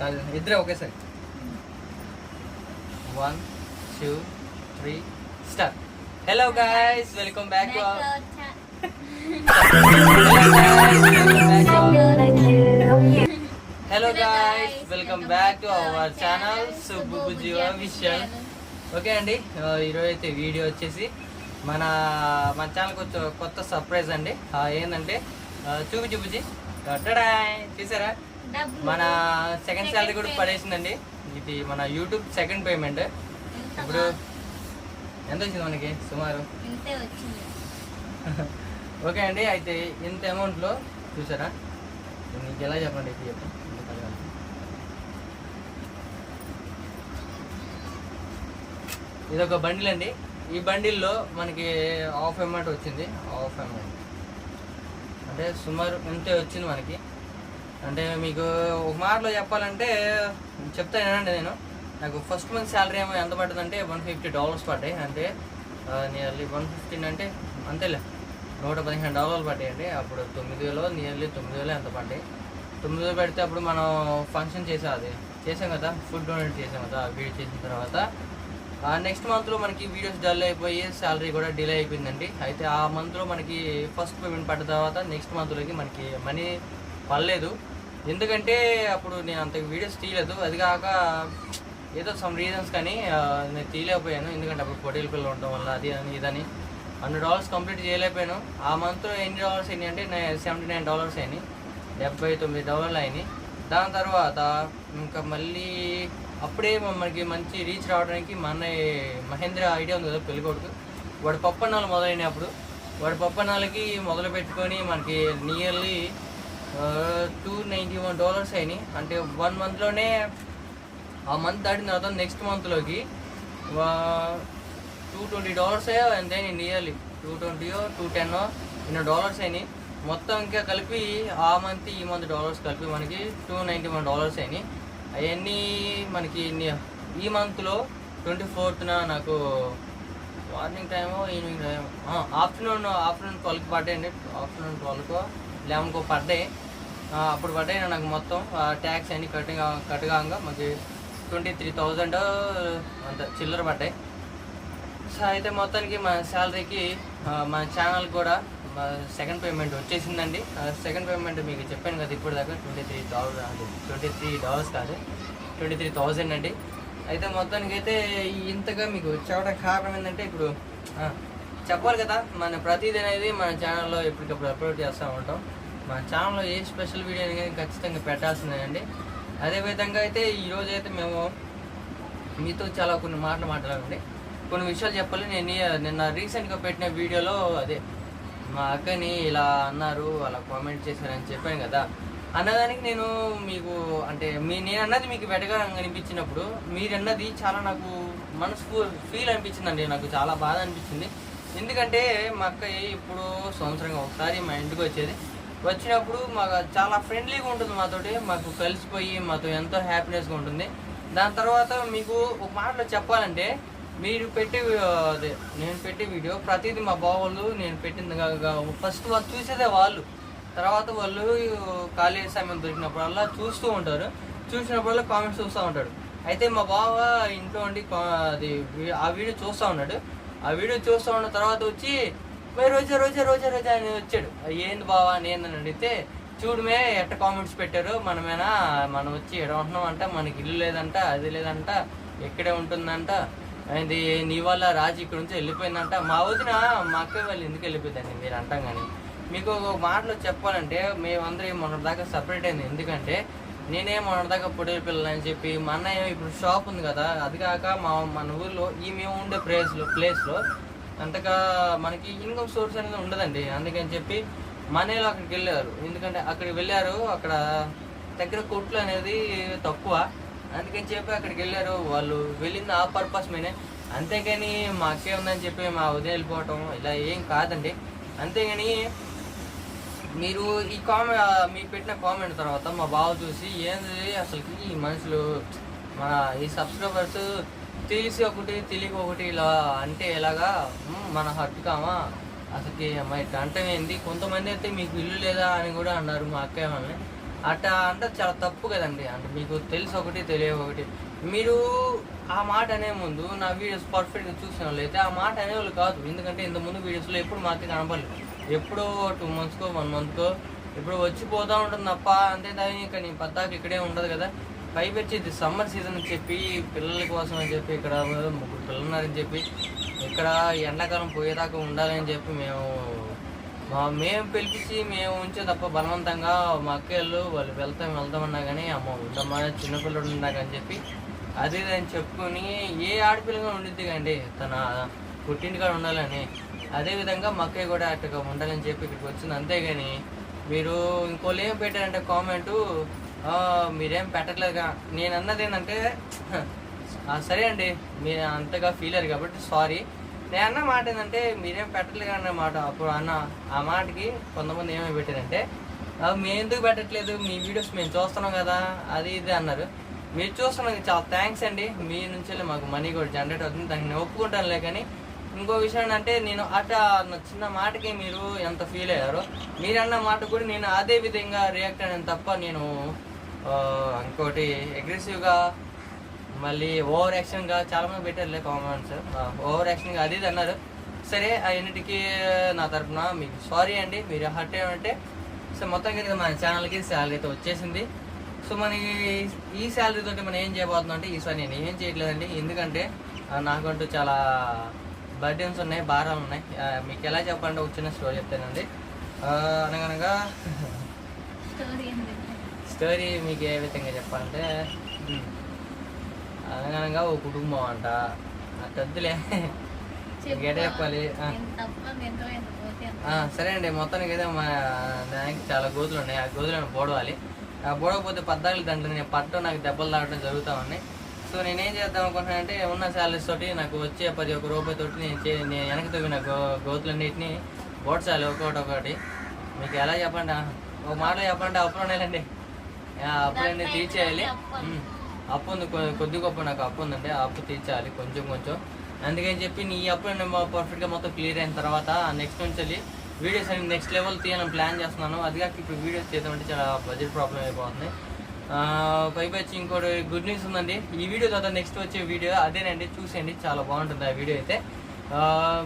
ఇద్దరే ఒకేసారి one two three start hello guys welcome back to hello guys welcome back to our channel Subbu Jeeva విషయం okay అండి ఈరోజు అయితే video వచ్చేసి మన మన ఛానల్కి వచ్చే కొత్త సర్ప్రైజ్ అండి. ఏంటంటే చూపు చూపుజీ. చూసారా? మన సెకండ్ శాలరీ కూడా పడేసిందండి. ఇది మన యూట్యూబ్ సెకండ్ పేమెంట్ ఇప్పుడు ఎంత వచ్చింది మనకి సుమారు? ఓకే అండి అయితే ఇంత అమౌంట్లో చూసారా? మీకు ఎలా చెప్పండి? ఇది చెప్పండి. ఇది ఒక బండిల్ అండి. ఈ బండిల్లో మనకి హాఫ్ అమౌంట్ వచ్చింది. హాఫ్ అమౌంట్ అంటే సుమారు ఇంతే వచ్చింది మనకి. అంటే మీకు ఒక మాటలో చెప్పాలంటే చెప్తానండి నేను. నాకు ఫస్ట్ మంత్ శాలరీ ఏమో ఎంత పడుతుందంటే వన్ ఫిఫ్టీ డాలర్స్ పడ్డాయి. అంటే నియర్లీ వన్ ఫిఫ్టీన్ అంటే అంతేలే. నూట పదిహేను డాలర్లు పడ్డాయండి. అప్పుడు తొమ్మిది వేలు నియర్లీ తొమ్మిది వేలు ఎంత పడ్డాయి? తొమ్మిది వేలు పెడితే అప్పుడు మనం ఫంక్షన్ చేసాం అది. చేసాం కదా? ఫుడ్ డొనేట్ చేసాం కదా? వీడియో చేసిన తర్వాత. నెక్స్ట్ మంత్లో మనకి వీడియోస్ డల్ అయిపోయి శాలరీ కూడా డిలే అయిపోయిందండి. అయితే ఆ మంత్లో మనకి ఫస్ట్ పేమెంట్ పడ్డ తర్వాత నెక్స్ట్ మంత్లోకి మనకి మనీ పడలేదు ఎందుకంటే అప్పుడు నేను అంత వీడియోస్ తీయలేదు. అది కాక ఏదో సమ్ రీజన్స్ కానీ నేను తీయలేకపోయాను. ఎందుకంటే అప్పుడు పొట్టేల పిల్లలు ఉండడం వల్ల అది అని ఇదని. హండ్రెడ్ డాలర్స్ కంప్లీట్ చేయలేకపోయాను. ఆ మంత్లో ఎన్ని డాలర్స్ అయినాయి అంటే సెవెంటీ నైన్ డాలర్స్ అయినాయి. డెబ్బై తొమ్మిది డాలర్లు అయినాయి. దాని తర్వాత ఇంకా మళ్ళీ అప్పుడే మనకి మంచి రీచ్ రావడానికి మన మహేంద్ర ఐడియా ఉంది కదా పెళ్ళికొడుకు. వాడి పప్పన్నాలు మొదలైనప్పుడు వాడి పప్పన్నాలకి మొదలు పెట్టుకొని మనకి nearly two ninety one dollars అయినాయి. అంటే వన్ మంత్లోనే ఆ మంత్ దాటిన తర్వాత నెక్స్ట్ మంత్లోకి టూ ట్వంటీ డాలర్స్ అంతే నియర్లీ టూ ట్వంటీయో టూ టెన్ ఇన్నో డాలర్స్ అయినాయి. మొత్తం ఇంకా కలిపి ఆ మంత్ ఈ మంత్ డాలర్స్ కలిపి మనకి టూ నైంటీ వన్ డాలర్స్ అయినాయి. అవన్నీ మనకి ఈ మంత్లో ట్వంటీ ఫోర్త్న నాకు morning time evening time afternoon afternoon ట్వెల్వ్కి పడ్డాయండి ఆఫ్టర్నూన్ ట్వెల్వ్కో లెవెన్కో పడ్డాయి అప్పుడు పడ్డాయి నాకు మొత్తం. ట్యాక్స్ అన్ని కట్ కాక మాకు ట్వంటీ త్రీ థౌజండ్ అంత చిల్లర పడ్డాయి. సో అయితే మొత్తానికి మా శాలరీకి మా ఛానల్ కూడా మా సెకండ్ పేమెంట్ వచ్చేసిందండి. సెకండ్ పేమెంట్ మీకు చెప్పాను కదా ఇప్పుడు దాకా twenty three thousand twenty three dollars కాదు ట్వంటీ త్రీ థౌజండ్ అండి. అయితే మొత్తానికి అయితే ఇంతగా మీకు చెప్పడానికి కారణం ఏంటంటే ఇప్పుడు చెప్పాలి కదా మన ప్రతిదీ అనేది మన ఛానల్లో ఎప్పటికప్పుడు అప్లోడ్ చేస్తూ ఉంటాం. మా ఛానల్లో ఏ స్పెషల్ వీడియో అనేది ఖచ్చితంగా పెట్టాల్సిందేనండి. అదేవిధంగా అయితే ఈరోజు అయితే మేము మీతో చాలా కొన్ని మాటలు మాట్లాడండి కొన్ని విషయాలు చెప్పాలి. నేను నిన్న రీసెంట్గా పెట్టిన వీడియోలో అదే మా అక్కని ఇలా అన్నారు అలా కామెంట్ చేశారని చెప్పాను కదా. అన్నదానికి నేను మీకు అంటే మీ నేను అన్నది మీకు వెటకరంగా అనిపించినప్పుడు మీరు అన్నది చాలా నాకు మనసు ఫీల్ అనిపించిందండి. నాకు చాలా బాధ అనిపించింది. ఎందుకంటే మా అక్క ఇప్పుడు సంవత్సరంగా ఒకసారి మా ఇంటికి వచ్చేది. వచ్చినప్పుడు మాకు చాలా ఫ్రెండ్లీగా ఉంటుంది మాతోటి మాకు కలిసిపోయి మాతో ఎంతో హ్యాపీనెస్గా ఉంటుంది. దాని తర్వాత మీకు ఒక మాటలో చెప్పాలంటే మీరు పెట్టే అదే నేను పెట్టే వీడియో ప్రతిదీ మా బావోళ్ళు నేను పెట్టింది ఫస్ట్ వాళ్ళు చూసేదే వాళ్ళు. తర్వాత వాళ్ళు ఖాళీ సమయం దొరికినప్పుడల్లా చూస్తూ ఉంటారు. చూసినప్పుడల్లా కామెంట్స్ చూస్తూ ఉంటాడు అయితే మా బావ ఇంట్లో ఉండి కా- అది ఆ వీడియో చూస్తూ ఉన్నాడు. ఆ వీడియో చూస్తూ ఉన్న తర్వాత వచ్చి మరి రోజా రోజా రోజా రోజా అని వచ్చాడు. ఏంది బావా అని ఏందని అడిగితే చూడమే ఎట్ట కామెంట్స్ పెట్టారు మనమేనా మనం వచ్చి ఎడ ఉంటున్నాం అంట మనకి ఇల్లు లేదంట అది లేదంట ఎక్కడే ఉంటుందంట అది నీ వల్ల రాజు ఇక్కడ నుంచి వెళ్ళిపోయిందంట మా వదిన మా అక్క వాళ్ళు ఎందుకు వెళ్ళిపోయిందండి మీరు అంటాం కానీ మీకు ఒక మాటలో చెప్పాలంటే మేమందరం మొన్నటి దాకా సపరేట్ అయింది ఎందుకంటే నేనే మొన్నటి దాకా పొడేలు పిల్లలు అని చెప్పి మా అన్నయ్య ఇప్పుడు షాప్ ఉంది కదా అది కాక మా మన ఊర్లో ఈ మేము ఉండే ప్లేస్లో ప్లేస్లో అంతగా మనకి ఇన్కమ్ సోర్స్ అనేది ఉండదండి. అందుకని చెప్పి మనీలో అక్కడికి వెళ్ళారు ఎందుకంటే అక్కడికి వెళ్ళారు అక్కడ దగ్గర కొట్లు అనేది తక్కువ. అందుకని చెప్పి అక్కడికి వెళ్ళారు. వాళ్ళు వెళ్ళింది ఆ పర్పస్ మీనే అంతేగాని మాకే ఉందని చెప్పి మా ఉదయం వెళ్ళిపోవటం ఇలా ఏం కాదండి. అంతేగాని మీరు ఈ కామెంట్ మీకు పెట్టిన కామెంట్ తర్వాత మా బావ చూసి ఏంది అసలుకి ఈ మనుషులు మన ఈ సబ్స్క్రైబర్స్ తెలిసి ఒకటి తెలియక ఒకటి ఇలా అంటే ఎలాగా మన హర్ట్ కామా? అసలుకి అమ్మాయి అంటే ఏంది? కొంతమంది అయితే మీకు ఇల్లు లేదా అని కూడా అన్నారు మా అక్కయ్య వాళ్ళని. అట్లా అంటే చాలా తప్పు కదండి. అంటే మీకు తెలిసి ఒకటి తెలియ ఒకటి. మీరు ఆ మాట అనే ముందు నా వీడియోస్ పర్ఫెక్ట్గా చూసిన వాళ్ళు అయితే ఆ మాట అనేవాళ్ళు కాదు. ఎందుకంటే ఇంత ముందు వీడియోస్లో ఎప్పుడు మాకు కనపడలేదు ఎప్పుడో టూ మంత్స్కో వన్ మంత్కో ఇప్పుడు వచ్చి పోతూ ఉంటుంది తప్ప అంతే దాని ఇక నీ పద్దాకి ఇక్కడే ఉండదు కదా. పైపెచ్చి ఇది సమ్మర్ సీజన్ అని చెప్పి పిల్లల కోసం అని చెప్పి ఇక్కడ ముగ్గురు పిల్లలు ఉన్నారని చెప్పి ఇక్కడ ఎండాకాలం పోయేదాకా ఉండాలని చెప్పి మేము మా మేము పిలిపించి మేము ఉంచే తప్ప బలవంతంగా మా అక్కలు వాళ్ళు వెళ్తాం వెళ్తామన్నా కానీ అమ్మ ఉండమ్మా చిన్నపిల్లడు ఉన్నాకని చెప్పి అది అని చెప్పుకొని ఏ ఆడపిల్లగా ఉండిద్ది కండి తన పుట్టింటికాడ ఉండాలని అదే విధంగా మా అక్కయ్య కూడా అట్టుగా ఉండాలని చెప్పి ఇక్కడికి వచ్చింది. అంతేగాని మీరు ఇంకోళ్ళు ఏం పెట్టారంటే కామెంటు మీరేం పెట్టట్లేదుగా. నేను అన్నది ఏంటంటే సరే అండి మీరు అంతగా ఫీల్ అయ్యారు కాబట్టి సారీ నేను అన్న మాట ఏంటంటే మీరేం పెట్టట్లేదు అన్న మాట. అప్పుడు అన్న ఆ మాటకి కొంతమంది ఏమేమి పెట్టారంటే మేము ఎందుకు పెట్టట్లేదు? మీ వీడియోస్ మేము చూస్తున్నాం కదా. అది ఇది అన్నారు. మీరు చూస్తున్నందుకు చాలా థ్యాంక్స్ అండి. మీ నుంచి మాకు మనీ కూడా జనరేట్ అవుతుంది. దానికి నేను ఒప్పుకుంటానులే కానీ ఇంకో విషయం ఏంటంటే నేను అట చిన్న మాటకి మీరు ఎంత ఫీల్ అయ్యారో మీరు అన్న మాట కూడా నేను అదే విధంగా రియాక్ట్ అయ్యాను తప్ప నేను ఇంకోటి అగ్రెసివ్గా మళ్ళీ ఓవర్ యాక్షన్గా చాలా మంది పెట్టారులే కామెంట్స్ ఓవర్ యాక్షన్గా అది ఇది అన్నారు. సరే అన్నిటికీ నా తరపున మీకు సారీ అండి. మీరు హర్ట్ ఏమంటే సో మొత్తం కింద మన ఛానల్కి శాలరీ అయితే వచ్చేసింది. సో మన ఈ శాలరీతో మనం ఏం చేయబోతున్నాం అంటే ఈసారి నేను ఏం చేయట్లేదండి. ఎందుకంటే నాకంటూ చాలా బర్డెన్స్ ఉన్నాయి భారాలు ఉన్నాయి. మీకు ఎలా చెప్పాలంటే ఒక చిన్న స్టోరీ చెప్తానండి. ఆ, అనగనగా స్టోరీ మీకు ఏ విధంగా చెప్పాలంటే అనగనగా ఓ కుటుంబం అంట. ఇంకేట చెప్పాలి. సరే అండి. మొత్తానికి అయితే మా దానికి చాలా గోతులు ఉన్నాయి. ఆ గోతులను పోడవాలి. ఆ పోడకపోతే పద్దాకులు దాంట్లో నేను పట్టడం నాకు దెబ్బలు తాగడం జరుగుతూ ఉన్నాయి. సో నేనేం చేద్దాం అనుకుంటున్నానంటే ఉన్న శాలరీస్ తోటి నాకు వచ్చే పది ఒక రూపాయి తోటి నేను చే నేను వెనక్కి తవ్విన గో గోతులన్నిటిని పోడ్చాలి. ఒకటి ఒకటి. మీకు ఎలా చెప్పండి? ఒక మాటలో చెప్పండి అప్పులు ఉన్నాయండి అప్పులన్నీ తీర్చేయాలి. అప్పు ఉంది. కొద్ది గొప్ప నాకు అప్పు ఉందండి. ఆ అప్పు తీర్చాలి కొంచెం కొంచెం. అందుకని చెప్పి నీ అప్పు పర్ఫెక్ట్గా మొత్తం క్లియర్ అయిన తర్వాత నెక్స్ట్ నుంచి వెళ్ళి వీడియోస్ అని నెక్స్ట్ లెవెల్ తీయాలని ప్లాన్ చేస్తున్నాను. అది కాక ఇప్పుడు వీడియోస్ చేద్దామంటే చాలా బడ్జెట్ ప్రాబ్లం అయిపోతుంది. ఆ, పైపు వచ్చి ఇంకోటి గుడ్ న్యూస్ ఉందండి. ఈ వీడియో తర్వాత నెక్స్ట్ వచ్చే వీడియో అదేనండి. చూసేయండి. చాలా బాగుంటుంది ఆ వీడియో అయితే.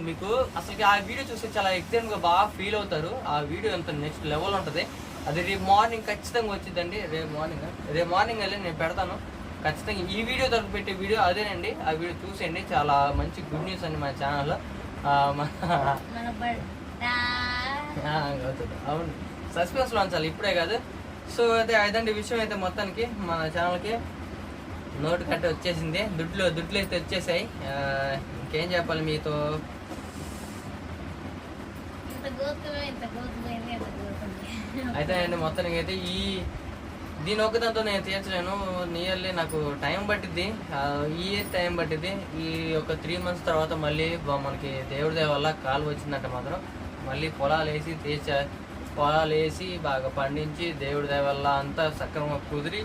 మీకు అసలు ఆ వీడియో చూస్తే చాలా ఎక్సైట్గా బాగా ఫీల్ అవుతారు. ఆ వీడియో అంత నెక్స్ట్ లెవెల్ ఉంటుంది. అది రేపు మార్నింగ్ ఖచ్చితంగా వచ్చిందండి రేపు మార్నింగ్ రేపు మార్నింగ్ వెళ్ళి నేను పెడతాను. ఖచ్చితంగా ఈ వీడియో తరపు పెట్టే వీడియో అదేనండి. ఆ వీడియో చూసేయండి. చాలా మంచి గుడ్ న్యూస్ అండి మన ఛానల్లో అవును. సస్పెన్స్లో ఉంచాలి. ఇప్పుడే కాదు. సో అయితే అదండి విషయం అయితే మొత్తానికి మన ఛానల్కి నోటు కట్ట వచ్చేసింది. దుడ్లు దుడ్లు అయితే వచ్చేసాయి. ఇంకేం చెప్పాలి మీతో ఇంత గోతులు ఇంత గోతుపోయింది ఇంత గోతుంది అయితే అండి మొత్తానికి అయితే ఈ దీని ఒక్కదాంతో నేను తీర్చలేను. నియర్లీ నాకు టైం పట్టిద్ది. ఈ టైం పట్టిద్ది. ఈ ఒక త్రీ మంత్స్ తర్వాత మళ్ళీ మనకి దేవుడి వల్ల కాలు వచ్చిందంట మాత్రం. మళ్ళీ పొలాలు వేసి తీర్చ పొలాలు వేసి బాగా పండించి దేవుడి దయ వల్ల అంతా సక్రమంగా కుదిరి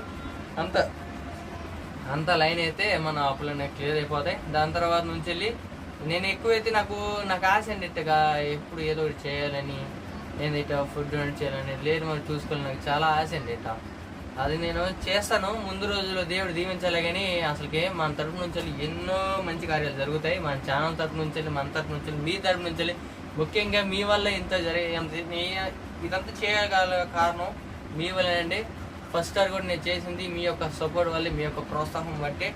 అంత అంత లైన్ అయితే మన అప్పులన్నీ క్లియర్ అయిపోతాయి. దాని తర్వాత నుంచి వెళ్ళి నేను ఎక్కువైతే నాకు నాకు ఆశ అండి ఎప్పుడు ఏదో ఒకటి చేయాలని. నేను ఇట్లా ఫుడ్ చేయాలని లేదు మనం చూసుకోవాలి నాకు చాలా ఆశ అండి ఇట్లా అది నేను చేస్తాను. ముందు రోజుల్లో దేవుడు దీవించాలి కానీ అసలుకే మన తరపు నుంచి వెళ్ళి ఎన్నో మంచి కార్యాలు జరుగుతాయి. మన ఛానల్ తరపు నుంచి వెళ్ళి మన తరపు నుంచి మీ తరపు నుంచి ముఖ్యంగా మీ వల్ల ఇంత జరిగే ఇదంతా చేయగల కారణం మీ వల్లేనండి ఫస్ట్ స్టార్ కూడా నేను చేసింది మీ యొక్క సపోర్ట్ వల్ల మీ యొక్క ప్రోత్సాహం బట్టే.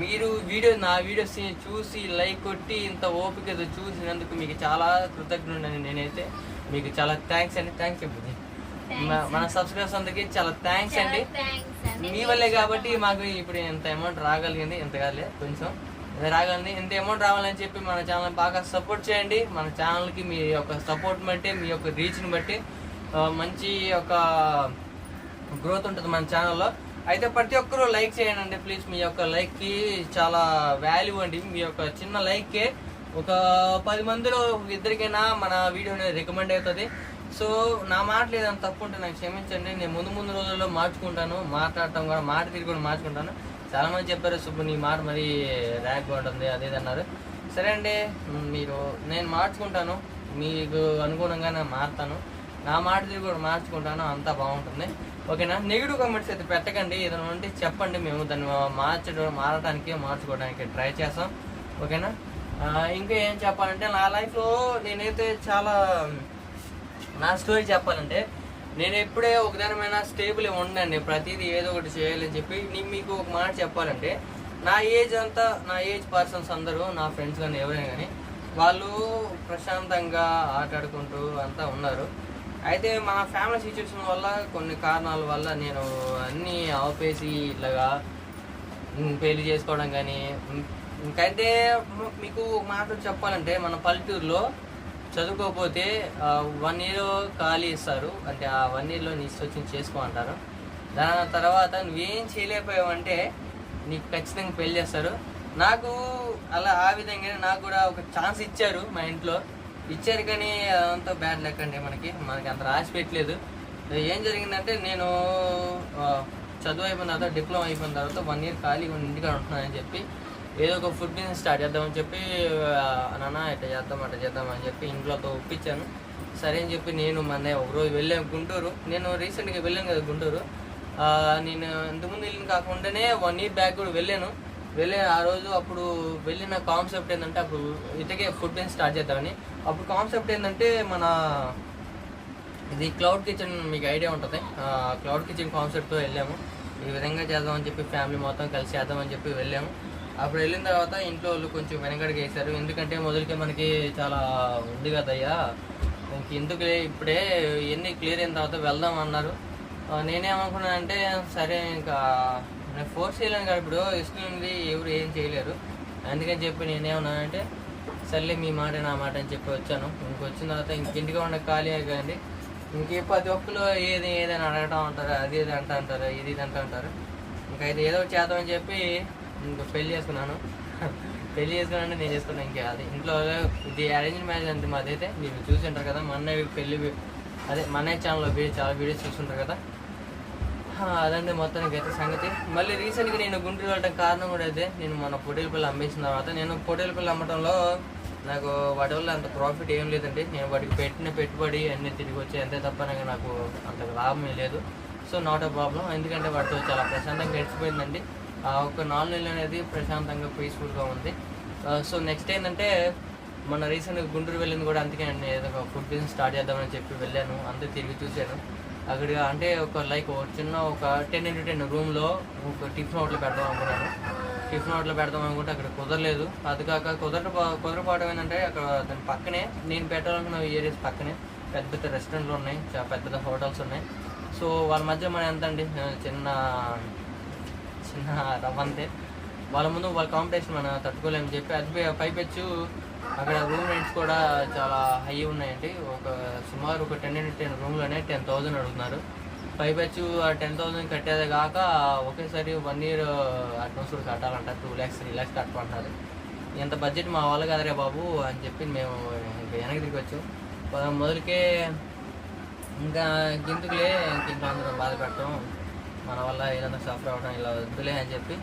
మీరు వీడియో నా వీడియోస్ చూసి లైక్ కొట్టి ఇంత ఓపికతో చూసినందుకు మీకు చాలా కృతజ్ఞుడని నేనైతే మీకు చాలా థ్యాంక్స్ అండి. థ్యాంక్స్ చెప్పు మ- మన సబ్స్క్రైబర్స్ అందరికి చాలా థ్యాంక్స్ అండి. మీ వల్లే కాబట్టి మాకు ఇప్పుడు ఇంత అమౌంట్ రాగలిగింది ఇంత కాదులే కొంచెం. రాగలిగింది ఇంత అమౌంట్ రావాలని చెప్పి మన ఛానల్ బాగా సపోర్ట్ చేయండి. మన ఛానల్కి మీ యొక్క సపోర్ట్ బట్టి మీ యొక్క రీచ్ని బట్టి మంచి ఒక గ్రోత్ ఉంటుంది మన ఛానల్లో అయితే ప్రతి ఒక్కరూ లైక్ చేయండి ప్లీజ్ మీ యొక్క లైక్కి చాలా వాల్యూ అండి. మీ యొక్క చిన్న లైక్కే ఒక పది మందిలో ఇద్దరికైనా మన వీడియో అనేది రికమెండ్ అవుతుంది. సో నా మాట లేదని తప్పు ఉంటే నాకు క్షమించండి. నేను ముందు ముందు రోజుల్లో మార్చుకుంటాను మాట్లాడటం కూడా మాట తీరు కూడా మార్చుకుంటాను చాలామంది చెప్పారు సుబ్బు నీ మాట మరి ర్యాక్ ఉంటుంది అదేదన్నారు సరే అండి మీరు నేను మార్చుకుంటాను. మీకు అనుగుణంగా నేను మారుతాను. నా మాట తీరు కూడా మార్చుకుంటాను అంతా బాగుంటుంది. ఓకేనా? నెగిటివ్ కామెంట్స్ అయితే పెట్టకండి. ఏదైనా ఉంటే చెప్పండి. మేము దాన్ని మార్చడం మారటానికి మార్చుకోవడానికి ట్రై చేస్తాం. ఓకేనా? ఇంకా ఏం చెప్పాలంటే నా లైఫ్లో నేనైతే చాలా నా స్టోరీ చెప్పాలంటే నేను ఎప్పుడే ఒకదానిమైన స్టేబుల్ ఉండండి ప్రతిదీ ఏదో ఒకటి చేయాలని చెప్పి నేను మీకు ఒక మాట చెప్పాలంటే నా ఏజ్ అంతా నా ఏజ్ పర్సన్స్ అందరూ నా ఫ్రెండ్స్ కానీ ఎవరైనా కానీ వాళ్ళు ప్రశాంతంగా ఆటాడుకుంటూ అంతా ఉన్నారు. అయితే మన ఫ్యామిలీ సిచ్యువేషన్ వల్ల కొన్ని కారణాల వల్ల నేను అన్నీ ఆపేసి ఇట్లాగా పెళ్ళి చేసుకోవడం కానీ ఇంకైతే మీకు మాట చెప్పాలంటే మన పల్లెటూరులో చదువుకోకపోతే వన్ ఇయర్ ఖాళీ ఇస్తారు. అంటే ఆ వన్ ఇయర్లో నీ ఇష్టం చేసుకో అంటారు. దాని తర్వాత నువ్వేం చేయలేకపోయావంటే నీకు ఖచ్చితంగా పెళ్ళి చేస్తారు. నాకు అలా ఆ విధంగానే నాకు కూడా ఒక ఛాన్స్ ఇచ్చారు మా ఇంట్లో. ఇచ్చారు కానీ అదంతా బ్యాడ్ లెక్క అండి మనకి. మనకి అంత రాసి పెట్టలేదు. ఏం జరిగిందంటే నేను చదువు అయిపోయిన తర్వాత డిప్లొమా అయిపోయిన తర్వాత వన్ ఇయర్ ఖాళీ ఇంటికాడ ఉంటున్నానని చెప్పి ఏదో ఒక ఫుడ్ బిజినెస్ స్టార్ట్ చేద్దామని చెప్పి నాన్న ఇట్లా చేద్దాం అట్లా చేద్దాం అని చెప్పి ఇంట్లోతో ఒప్పించాను. సరే అని చెప్పి నేను మన ఒకరోజు వెళ్ళాను గుంటూరు. నేను రీసెంట్గా వెళ్ళాను కదా గుంటూరు. నేను ఇంతకుముందు వెళ్ళిన కాకుండానే వన్ ఇయర్ బ్యాక్ కూడా వెళ్ళాను. వెళ్ళే ఆ రోజు అప్పుడు వెళ్ళిన కాన్సెప్ట్ ఏంటంటే అప్పుడు ఇటకే ఫుడ్ బిజినెస్ స్టార్ట్ చేద్దామని. అప్పుడు కాన్సెప్ట్ ఏంటంటే మన ఇది క్లౌడ్ కిచెన్ మీకు ఐడియా ఉంటుంది. క్లౌడ్ కిచెన్ కాన్సెప్ట్తో వెళ్ళాము. ఈ విధంగా చేద్దామని చెప్పి ఫ్యామిలీ మొత్తం కలిసి చేద్దామని చెప్పి వెళ్ళాము. అప్పుడు వెళ్ళిన తర్వాత ఇంట్లో వాళ్ళు కొంచెం వెనకడికి వేశారు. ఎందుకంటే మొదలుకే మనకి చాలా ఉంది కదయ్యా. ఇంక ఇప్పుడే ఇవన్నీ క్లియర్ అయిన తర్వాత వెళ్దాం అన్నారు. నేనేమనుకున్నానంటే సరే ఇంకా నేను ఫోర్స్ చేయలేను కదా ఇప్పుడు ఇష్టం ఉంది ఎవరు ఏం చేయలేరు. అందుకని చెప్పి నేనేమన్నానంటే సర్లే మీ మాట నా మాట అని చెప్పి వచ్చాను. ఇంకొచ్చిన తర్వాత ఇంకింటిగా ఉన్న ఖాళీ కానీ ఇంకే ప్రతి ఒక్కరు ఏది ఏదని అడగటం అంటారు అది ఇది అంట అంటారు ఇది ఇది అంట అంటారు. ఇంకైతే ఏదో ఒకటి చేద్దామని చెప్పి ఇంకా పెళ్ళి చేసుకున్నాను. పెళ్ళి చేసుకున్నాను నేను చేసుకున్నాను ఇంకా అది. ఇంట్లో ఇది అరేంజ్ మ్యారేజ్ అంటే మాదైతే మీరు చూసి ఉంటారు కదా మన పెళ్ళి అదే మన ఛానల్లో వీడియో చాలా వీడియోస్ చూస్తుంటారు కదా. అదండి మొత్తానికి అయితే సంగతి. మళ్ళీ రీసెంట్గా నేను గుంటూరు వెళ్ళడం కారణం కూడా అయితే నేను మన పొట్టేల పిల్లలు అమ్మేసిన తర్వాత నేను పొటేలు పిల్లలు అమ్మటంలో నాకు వాటి వల్ల అంత ప్రాఫిట్ ఏం లేదండి. నేను వాటికి పెట్టిన పెట్టుబడి అన్నీ తిరిగి వచ్చాయి. అంతే తప్ప నాకు అంత లాభం లేదు. సో నాట్ అ ప్రాబ్లం ఎందుకంటే వాటితో చాలా ప్రశాంతంగా గడిచిపోయిందండి. ఒక నాలుగు నెలలు అనేది ప్రశాంతంగా పీస్ఫుల్గా ఉంది. సో నెక్స్ట్ ఏంటంటే మన రీసెంట్గా గుంటూరు వెళ్ళింది కూడా అందుకే నేను ఏదో ఒక ఫుడ్ బిజినెస్ స్టార్ట్ చేద్దామని చెప్పి వెళ్ళాను. అంతే తిరిగి చూశాను. అక్కడ అంటే ఒక లైక్ ఒక చిన్న ఒక టెన్ ఇంటూ టెన్ రూమ్లో ఒక టిఫిన్ హోటల్ పెడదాం అనుకున్నాను. టిఫిన్ హోటల్ పెడదాం అనుకుంటే అక్కడ కుదరలేదు. అది కాక కుదర కుదరపోవడం ఏంటంటే అక్కడ దాని పక్కనే నేను పెట్టాలనుకున్న ఏరియాస్ పక్కనే పెద్ద పెద్ద రెస్టారెంట్లు ఉన్నాయి. చాలా పెద్ద పెద్ద హోటల్స్ ఉన్నాయి. సో వాళ్ళ మధ్య మన ఎంత అండి చిన్న చిన్న రవ్వంతే వాళ్ళ ముందు వాళ్ళ కాంపిటీషన్ మనం తట్టుకోలేమని చెప్పి అది పైపెచ్చు. అక్కడ రూమ్ రెంట్స్ కూడా చాలా హై ఉన్నాయండి. ఒక సుమారు ఒక టెన్ టెన్ రూమ్లోనే టెన్ థౌజండ్ అడుగుతున్నారు. పైపెచ్చు ఆ టెన్ థౌజండ్ కట్టేదే కాక ఒకేసారి వన్ ఇయర్ అడ్వాన్స్ కూడా కట్టాలంట. టూ ల్యాక్స్ త్రీ ల్యాక్స్ కట్టమంటారు ఇంత బడ్జెట్ మా వాళ్ళు కదరే బాబు అని చెప్పి మేము ఇంకా వెనక్కి తిరిగి వచ్చాం. ప- ఇంకా గిందుకులే ఇంక అందరం బాధ మన వల్ల ఏదైనా సఫర్ అవ్వడం ఇలా వద్దులే అని చెప్పి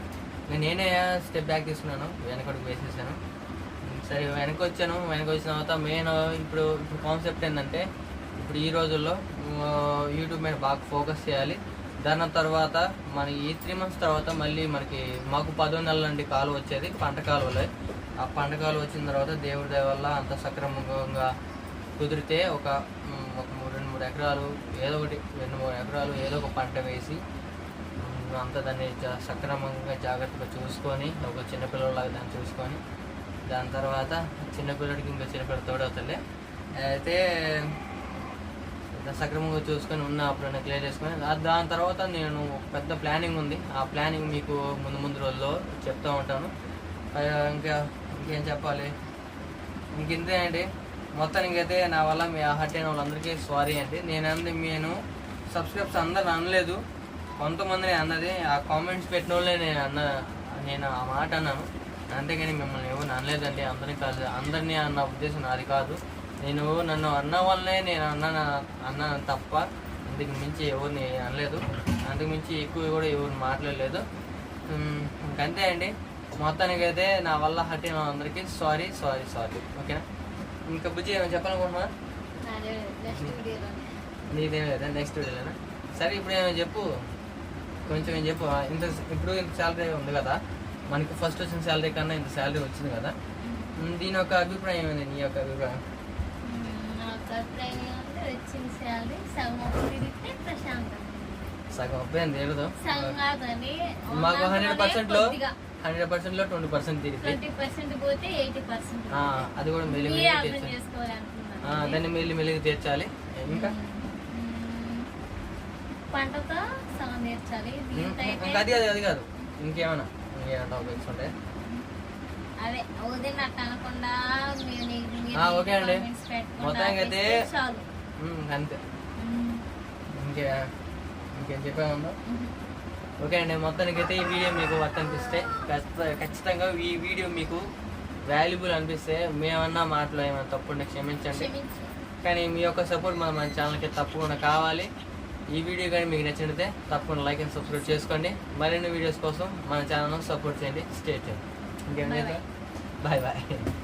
నేను నేనే స్టెప్ బ్యాక్ తీసుకున్నాను వెనకడుగు వేసేసాను. సరే వెనక వచ్చాను వెనక వచ్చిన తర్వాత మెయిన్ ఇప్పుడు ఇప్పుడు కాన్సెప్ట్ ఏంటంటే ఇప్పుడు ఈ రోజుల్లో యూట్యూబ్ మీద బాగా ఫోకస్ చేయాలి. దాని తర్వాత మన ఈ త్రీ మంత్స్ తర్వాత మళ్ళీ మనకి మాకు పదో నెలల నుండి కాలువ వచ్చేది పంట కాలువలే. ఆ పంట కాలువ వచ్చిన తర్వాత దేవుడి దయ వల్ల అంత సక్రమంగా కుదిరితే ఒక ఒక మూడు రెండు మూడు ఎకరాలు ఏదో ఒకటి రెండు మూడు ఎకరాలు ఏదో ఒక పంట వేసి అంతా దాన్ని జా- సక్రమంగా జాగ్రత్తగా చూసుకొని ఒక చిన్నపిల్లలాగా దాన్ని చూసుకొని దాని తర్వాత చిన్నపిల్లడికి ఇంకా చిన్నపిల్లడు తోడవుతుంది అయితే సక్రమంగా చూసుకొని ఉన్న అప్పుడు క్లియర్ చేసుకొని దాని తర్వాత నేను పెద్ద ప్లానింగ్ ఉంది. ఆ ప్లానింగ్ మీకు ముందు ముందు రోజుల్లో చెప్తూ ఉంటాను. ఇంకా ఇంకేం చెప్పాలి? ఇంకింతే అండి. మొత్తానికి అయితే నా వల్ల మీ హర్ట్ అయిన వాళ్ళందరికీ సారీ అండి. నేను అంది నేను సబ్స్క్రైబ్స్ అందరు అనలేదు. కొంతమందిని అన్నది ఆ కామెంట్స్ పెట్టిన వాళ్ళే నేను అన్న నేను ఆ మాట అన్నాను. అంతేగాని మిమ్మల్ని ఎవరు అనలేదండి అందరినీ కాదు అందరినీ అన్న ఉద్దేశం నాది కాదు. నేను నన్ను అన్న వల్లనే నేను అన్న అన్నాను తప్ప అందుకు మించి ఎవరిని అనలేదు. అందుకు మించి ఎక్కువ కూడా ఎవరు మాట్లాడలేదు. ఇంకంతే అండి. మొత్తానికి అయితే నా వల్ల హట్ అయిన అందరికీ సారీ సారీ సారీ ఓకేనా? ఇంకా బుజ్జి ఏమైనా చెప్పాలనుకుంటున్నా నాదే లేదా నెక్స్ట్ వీడియోనా సరే ఇప్పుడు ఏమో చెప్పు. కొంచెం ఏం చెప్పు ఇంత ఇప్పుడు ఇంత శాలరీ ఉంది కదా మనకి ఫస్ట్ వచ్చిన శాలరీ కన్నా ఇంత శాలరీ వచ్చింది కదా. దీని యొక్క అభిప్రాయం ఏంది? నీ యొక్క అభిప్రాయం? సగం అబ్బాయి తీరదు మాకు హండ్రెడ్ పర్సెంట్లో హండ్రెడ్ పర్సెంట్లో ట్వంటీ పర్సెంట్ పర్సెంట్. అది కూడా మెల్లి మెల్లి దాన్ని మెల్లి మెల్లిగా తీర్చాలి. ఇంకా. పంటతో అయితే ఇంకా అది కాదు అది కాదు. ఇంకేమైనా ఇంకేమైనా టాపిక్స్ ఉంటాయి అదే అనకుండా ఓకే అండి. మొత్తానికి అయితే అంతే. ఇంకే ఇంకేం చెప్పామన్నా. ఓకే అండి మొత్తానికి అయితే ఈ వీడియో మీకు వర్త్ అనిపిస్తే ఖచ్చిత- ఖచ్చితంగా ఈ వీడియో మీకు వాల్యుబుల్ అనిపిస్తే మేమన్నా మాటలో ఏమైనా తప్పుంటే క్షమించండి. క్షమించు కానీ మీ యొక్క సపోర్ట్ మన మన ఛానల్కి తప్పకుండా కావాలి. ఈ వీడియో కానీ మీకు నచ్చినట్లయితే తప్పకుండా లైక్ అండ్ సబ్స్క్రైబ్ చేసుకోండి. మరిన్ని వీడియోస్ కోసం మన ఛానల్ సపోర్ట్ చేయండి. స్టే చేయండి ఇంకేం Bye చేద్దాం బాయ్ బాయ్